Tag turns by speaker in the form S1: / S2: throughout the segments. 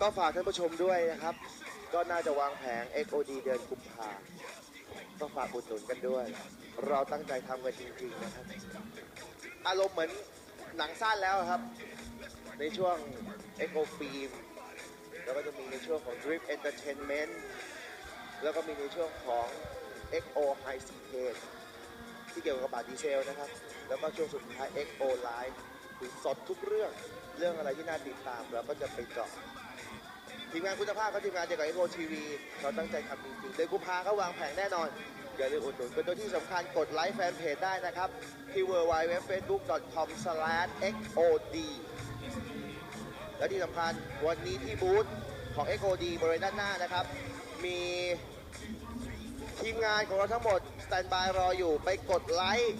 S1: ก็ฝากท่านผู้ชมด้วยนะครับ ก็น่าจะวางแผง XOD เดือนกุมภาก็ฝากอุดหนุนกันด้วย เราตั้งใจทำกันจริงๆนะครับ อารมณ์เหมือนหนังสั้นแล้วครับ ในช่วง Echo Film แล้วก็จะมีในช่วงของ Drip Entertainment แล้วก็มีในช่วงของ XO High Speed ที่เกี่ยวกับบาทดีเซลนะครับ แล้วก็ช่วงสุดท้าย XO Live สดทุกเรื่อง เรื่องอะไรที่น่าติดตามเราก็จะไปเจาะทีมงานคุณภาพก็ทีมงานเดียวกับ XO TV เราตั้งใจทำจริงๆเดือนกุมภาก็วางแผงแน่นอนอย่าลืมอุดหนุนเป็นตัวที่สำคัญกดไลค์แฟนเพจได้นะครับ ที่ www.facebook.com/xod และที่สำคัญวันนี้ที่บูธของ XOD บริเวณด้านหน้านะครับ มีทีมงานของเราทั้งหมดสแตนบายรออยู่ไปกดไลค์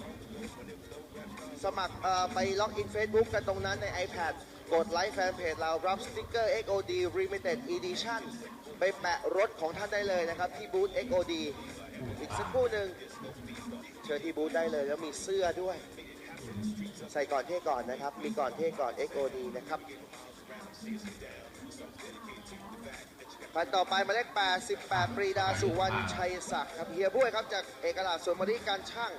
S1: สมัครไปล็อกอิน Facebook กันตรงนั้นใน iPad กดไลค์แฟนเพจเรารับสติกเกอร์ XOD Limited Edition ไปแปะรถของท่านได้เลยนะครับ ที่บูธ XOD อีกสักครู่หนึ่งเชิญที่บูธได้เลยแล้วมีเสื้อด้วย ใส่ก่อนเท่ก่อนนะครับ มีก่อนเท่ก่อน XOD นะครับพันต่อไปหมายเลข88 ปรีดาสุวรรณชัยศักดิ์ครับเฮียบุ้ยครับจากเอกราชสวนมริการช่าง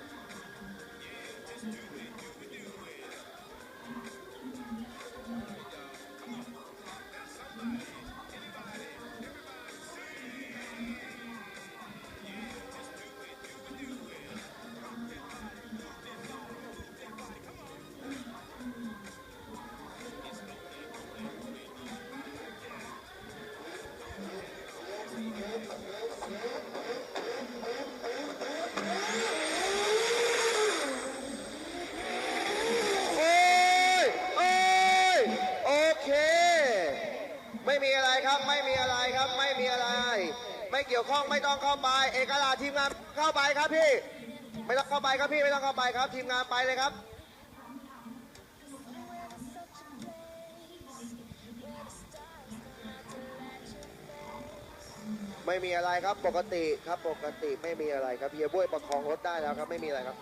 S1: ไม่มีอะไรครับ ไม่มีอะไรครับ ไม่มีอะไร ไม่เกี่ยวข้องไม่ต้องเข้าไป เอกราชทีมงานเข้าไปครับพี่ ไม่ต้องเข้าไปครับพี่ไม่ต้องเข้าไปครับ ทีมงานไปเลยครับ ไม่มีอะไรครับปกติครับปกติไม่มีอะไรครับเฮียบ้วยประคองรถได้แล้วครับไม่มีอะไรครับ